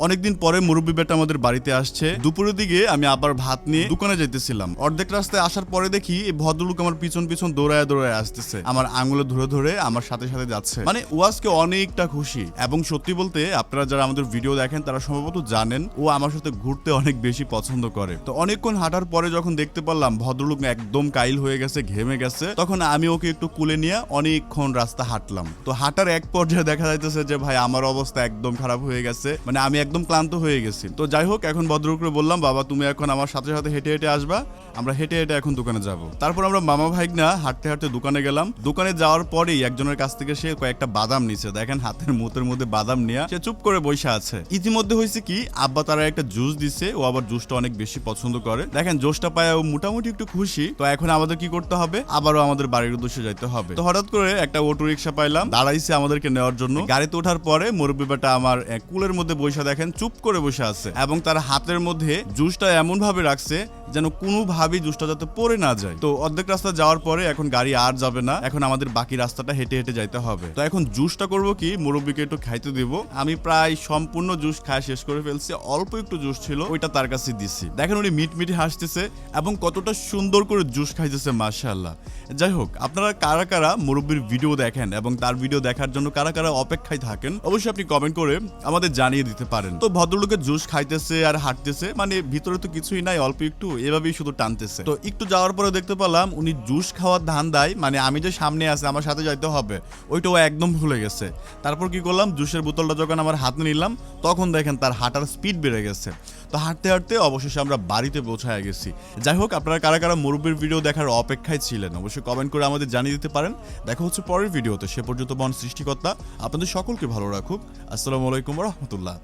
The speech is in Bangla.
অনেকদিন পরে মুরব্বী বেটা আমাদের বাড়িতে আসছে। দুপুরের দিকে আমি আবার ভাত নিয়ে দোকানে যাইতেছিলাম। অর্ধেক রাস্তায় আসার পরে দেখি এই ভদ্রলোক আমার পিছন পিছন দৌড়ায় দৌড়ায় আসতেছে। আমার আঙুলে ধরে ধরে আমার সাথে সাথে যাচ্ছে। মানে ও আজকে অনেকটা খুশি। এবং সত্যি বলতে আপনারা যারা আমাদের ভিডিও দেখেন, তারা সম্ভবত জানেন, ও আমার সাথে ঘুরতে অনেক বেশি পছন্দ করে। তো অনেকক্ষণ হাঁটার পরে যখন দেখতে পারলাম ভদ্রলোক একদম কাইল হয়ে গেছে, ঘেমে গেছে, তখন আমি ওকে একটু কুলে নিয়ে অনেকক্ষণ রাস্তা হাঁটলাম। তো হাঁটার এক পর্যায়ে দেখা যাইতেছে যে, ভাই, আমার অবস্থা একদম খারাপ হয়ে গেছে। মানে আমি একদম ক্লান্ত হয়ে গেছি। তো যাই হোক, এখন ভদ্রলোকরে বললাম, বাবা, তুমি এখন আমার সাথে সাথে হেঁটে হেঁটে আসবা। আমরা হেঁটে হেঁটে এখন দোকানে যাব। তারপর আমরা মামা ভাইগনা হাঁটতে হাঁটতে দোকানে গেলাম। দোকানে যাওয়ার পরেই একজনের কাছ থেকে সে কয়েকটা বাদাম নিছে। দেখেন হাতের মুতের মধ্যে বাদাম নিয়ে সে চুপ করে বসে আছে। ইতিমধ্যে হয়েছে কি, আব্বা তারা একটা জুস দিছে, ও আবার জুসটা অনেক বেশি পছন্দ করে। দেখেন জুসটা পায় ও মোটামুটি একটু খুশি। তো এখন আমাদের কি করতে হবে? আবারও আমাদের বাড়ির উদ্দেশ্যে যাইতে হবে। তো হঠাৎ করে একটা অটো রিক্সা পাইলাম, দাঁড়াইছে আমাদেরকে নেওয়ার জন্য। গাড়িতে ওঠার পরে মুরব্বী বেটা আমার কুলের মধ্যে বসে দেখেন, চুপ করে বসে আছে। এবং তার হাতের মধ্যে জুসটা এমন ভাবে রাখছে যেন কোনোভাবেই যাতে পড়ে না যায়। তো অর্ধেক রাস্তা যাওয়ার পরে এখন গাড়ি আর যাবে না, এখন আমাদের বাকি রাস্তাটা হেঁটে হেঁটে যাইতে হবে। তো এখন জুসটা করব কি, মুরব্বীকে একটু খাইতে দিব। আমি প্রায় সম্পূর্ণ জুস খায় শেষ করে ফেলছি, অল্প একটু জুস ছিল, ওইটা তার কাছে দিছি। দেখেন উনি মিট মিটে হাসতেছে এবং কতটা সুন্দর করে জুস খাইতেছে, মাশাআল্লাহ। যাই হোক, আপনারা কারা কারা মুরব্বীর ভিডিও দেখেন এবং তার ভিডিও দেখার জন্য কারা কারা অপেক্ষায় থাকেন, অবশ্যই আপনি কমেন্ট করে আমাদের জানিয়ে দিতে পারেন। তো ভদ্রলোকের জুস খাইতেছে আর হাঁটতেছে মানে ভিতরে তো কিছুই নাই, অল্প একটু এভাবেই শুধু টানতেছে। তো একটু যাওয়ার পরে দেখতে পেলাম উনি জুস খাওয়ার ধান দেয় মানে আমি যে সামনে আছে, আমার সাথে যাইতে হবে, ওইটাও একদম ভুলে গেছে। তারপর কি করলাম, জুসের বোতলটা যখন আমার হাতে নিলাম, তখন দেখেন তার হাঁটার স্পিড বেড়ে গেছে। তো হাঁটতে হাঁটতে অবশেষে আমরা বাড়িতে পৌঁছায় গেছি। যাই হোক, আপনারা কারা কারা মুরব্বীর ভিডিও দেখার অপেক্ষায় ছিলেন, অবশ্যই কমেন্ট করে আমাদের জানিয়ে দিতে পারেন। দেখা হচ্ছে পরের ভিডিওতে সে পর্যন্ত মন সৃষ্টিকর্তা, আপনাদের সকলকে ভালো রাখুক। আসসালামু আলাইকুম রহমতুল্লাহ।